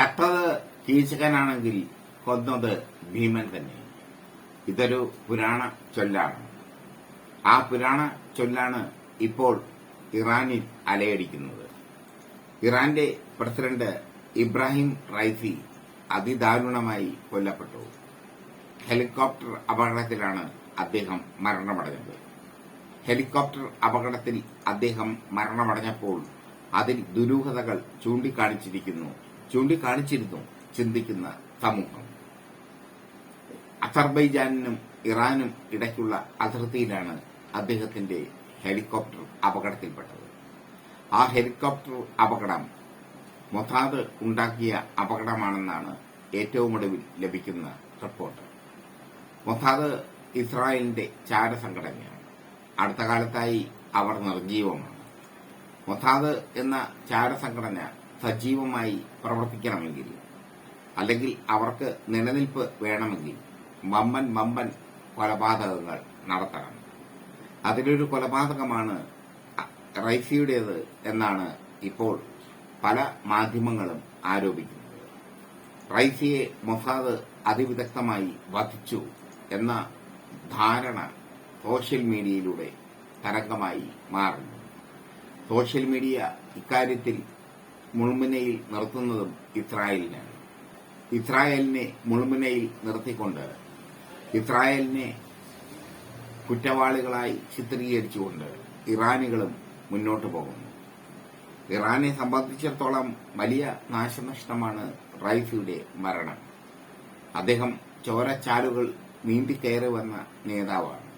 ചത്തത് കീചകനാണെങ്കിൽ കൊന്നത് ഭീമൻ തന്നെ. ഇതൊരു പുരാണ ചൊല്ലാണ്. ആ പുരാണ ചൊല്ലാണ് ഇപ്പോൾ ഇറാനിൽ അലയടിക്കുന്നത്. ഇറാന്റെ പ്രസിഡന്റ് ഇബ്രാഹിം റൈസി അതിദാരുണമായി കൊല്ലപ്പെട്ടു. ഹെലികോപ്റ്റർ അപകടത്തിലാണ് അദ്ദേഹം മരണമടഞ്ഞത്. ഹെലികോപ്റ്റർ അപകടത്തിൽ അദ്ദേഹം മരണമടഞ്ഞപ്പോൾ അതിൽ ദുരൂഹതകൾ ചൂണ്ടിക്കാണിച്ചിരിക്കുന്നു. ചൂണ്ടിക്കാണിച്ചിരുന്നു ചിന്തിക്കുന്ന സമൂഹം. അസർബൈജാനിനും ഇറാനും ഇടയ്ക്കുള്ള അതിർത്തിയിലാണ് അദ്ദേഹത്തിന്റെ ഹെലികോപ്റ്റർ അപകടത്തിൽപ്പെട്ടത്. ആ ഹെലികോപ്റ്റർ അപകടം മൊസാദ് ഉണ്ടാക്കിയ അപകടമാണെന്നാണ് ഏറ്റവും ഒടുവിൽ ലഭിക്കുന്ന റിപ്പോർട്ട്. മൊസാദ് ഇസ്രായേലിന്റെ ചാര സംഘടനയാണ് അടുത്ത കാലത്തായി അവർ നിർജീവമാണ്. മൊസാദ് എന്ന ചാര ചാരസംഘടന സജീവമായി പ്രവർത്തിക്കണമെങ്കിൽ അല്ലെങ്കിൽ അവർക്ക് നിലനിൽപ്പ് വേണമെങ്കിൽ വമ്പൻ വമ്പൻ കൊലപാതകങ്ങൾ നടത്തണം. അതിലൊരു കൊലപാതകമാണ് റൈസിയുടേത് എന്നാണ് ഇപ്പോൾ പല മാധ്യമങ്ങളും ആരോപിക്കുന്നത്. റൈസിയെ മൊസാദ് അതിവിദഗ്ധമായി വധിച്ചു എന്ന ധാരണ സോഷ്യൽ മീഡിയയിലൂടെ തരംഗമായി മാറുന്നു. സോഷ്യൽ മീഡിയ ഇക്കാര്യത്തിൽ മുൾമുനയിൽ നിർത്തുന്നതും ഇസ്രായേലിനാണ്. ഇസ്രായേലിനെ മുൾമുനയിൽ നിർത്തിക്കൊണ്ട് ഇസ്രായേലിനെ കുറ്റവാളികളായി ചിത്രീകരിച്ചുകൊണ്ട് ഇറാനികളും മുന്നോട്ടു പോകുന്നു. ഇറാനെ സംബന്ധിച്ചിടത്തോളം വലിയ നാശനഷ്ടമാണ് റൈഫിയുടെ മരണം. അദ്ദേഹം ചോരച്ചാലുകൾ നീന്തിക്കയറി വന്ന നേതാവാണ്.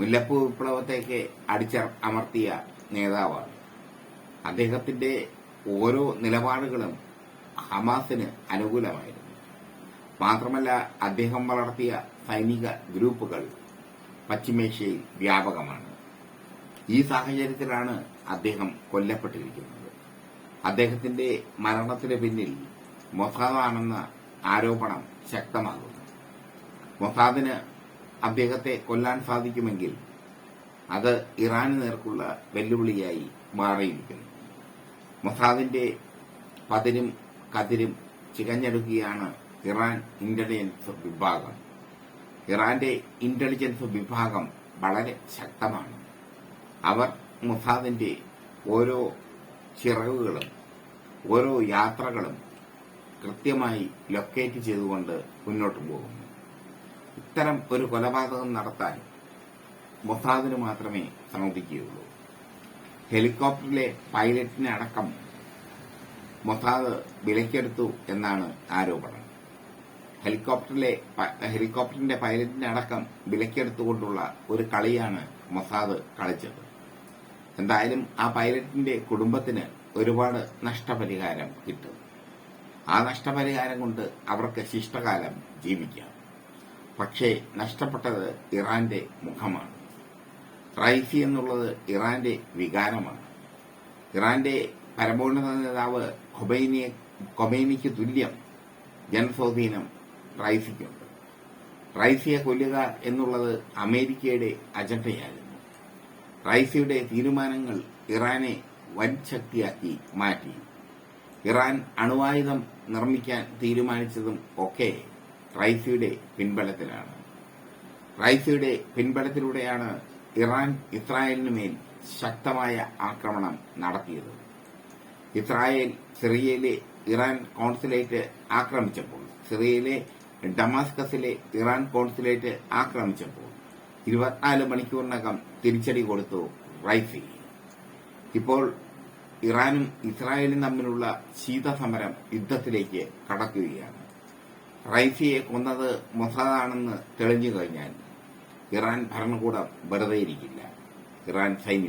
മുല്ലപ്പൂ വിപ്ലവത്തേക്ക് അടിച്ചർ അമർത്തിയ നേതാവാണ്. അദ്ദേഹത്തിന്റെ ഓരോ നിലപാടുകളും ഹമാസിന് അനുകൂലമായിരുന്നു. മാത്രമല്ല അദ്ദേഹം വളർത്തിയ സൈനിക ഗ്രൂപ്പുകൾ പശ്ചിമേഷ്യയിൽ വ്യാപകമാണ്. ഈ സാഹചര്യത്തിലാണ് അദ്ദേഹം കൊല്ലപ്പെട്ടിരിക്കുന്നത്. അദ്ദേഹത്തിന്റെ മരണത്തിന് പിന്നിൽ മൊസാദാണെന്ന ആരോപണം ശക്തമാകുന്നു. മൊസാദിന് അദ്ദേഹത്തെ കൊല്ലാൻ സാധിക്കുമെങ്കിൽ അത് ഇറാന് നേർക്കുള്ള വെല്ലുവിളിയായി മാറിയിരിക്കുന്നു. മൊസാദിന്റെ പതിരും കതിരും ചികഞ്ഞെടുക്കുകയാണ് ഇറാൻ ഇന്റലിജൻസ് വിഭാഗം. ഇറാന്റെ ഇന്റലിജൻസ് വിഭാഗം വളരെ ശക്തമാണ്. അവർ മൊസാദിന്റെ ഓരോ ചിറകുകളും ഓരോ യാത്രകളും കൃത്യമായി ലൊക്കേറ്റ് ചെയ്തുകൊണ്ട് മുന്നോട്ട് പോകുന്നു. ഇത്തരം ഒരു കൊലപാതകം നടത്താൻ മൊസാദിന് മാത്രമേ സമ്മതിക്കുകയുള്ളൂ ഹെലികോപ്റ്ററിലെ പൈലറ്റിനെ അടക്കം മൊസാദ് വിലക്കെടുത്തു എന്നാണ് ആരോപണം. ഹെലികോപ്റ്ററിലെ ഹെലികോപ്റ്ററിന്റെ പൈലറ്റിനെ അടക്കം വിലക്കെടുത്തുകൊണ്ടുള്ള ഒരു കളിയാണ് മൊസാദ് കളിച്ചത്. എന്തായാലും ആ പൈലറ്റിന്റെ കുടുംബത്തിന് ഒരുപാട് നഷ്ടപരിഹാരം കിട്ടും. ആ നഷ്ടപരിഹാരം കൊണ്ട് അവർക്ക് ശിഷ്ടകാലം ജീവിക്കാം. പക്ഷേ നഷ്ടപ്പെട്ടത് ഇറാന്റെ മുഖമാണ്. റൈസി എന്നുള്ളത് ഇറാന്റെ വികാരമാണ്. ഇറാന്റെ പരമോന്നത നേതാവ് ഖൊബൈനിയെ ഖൊബൈനിക്ക് തുല്യം ജനസ്വാധീനം റൈസിക്കുണ്ട് റൈസിയെ കൊല്ലുക എന്നുള്ളത് അമേരിക്കയുടെ അജണ്ടയായിരുന്നു. റൈസിയുടെ തീരുമാനങ്ങൾ ഇറാനെ വൻ ശക്തിയാക്കി മാറ്റി. ഇറാൻ അണുവായുധം നിർമ്മിക്കാൻ തീരുമാനിച്ചതും ഒക്കെ റൈസിയുടെ പിൻബലത്തിലാണ്. റൈസിയുടെ പിൻബലത്തിലൂടെയാണ് ഇറാൻ ഇസ്രായേലിന് മേൽ ശക്തമായ ആക്രമണം നടത്തിയത്. ഇസ്രായേൽ സിറിയയിലെ ഇറാൻ കോൺസുലേറ്റ് ആക്രമിച്ചപ്പോൾ സിറിയയിലെ ഡമാസ്കസിലെ ഇറാൻ കോൺസുലേറ്റ് ആക്രമിച്ചപ്പോൾ ഇരുപത്തിനാല് മണിക്കൂറിനകം തിരിച്ചടി കൊടുത്തു റൈഫി ഇപ്പോൾ ഇറാനും ഇസ്രായേലും തമ്മിലുള്ള ശീതസമരം യുദ്ധത്തിലേക്ക് കടക്കുകയാണ്. റൈഫിയെ കൊന്നത് മൊസാദാണെന്ന് തെളിഞ്ഞു കഴിഞ്ഞാൽ ഇറാൻ ഭരണകൂടം വെറുതെയിരിക്കില്ല. ഇറാൻ സൈന്യം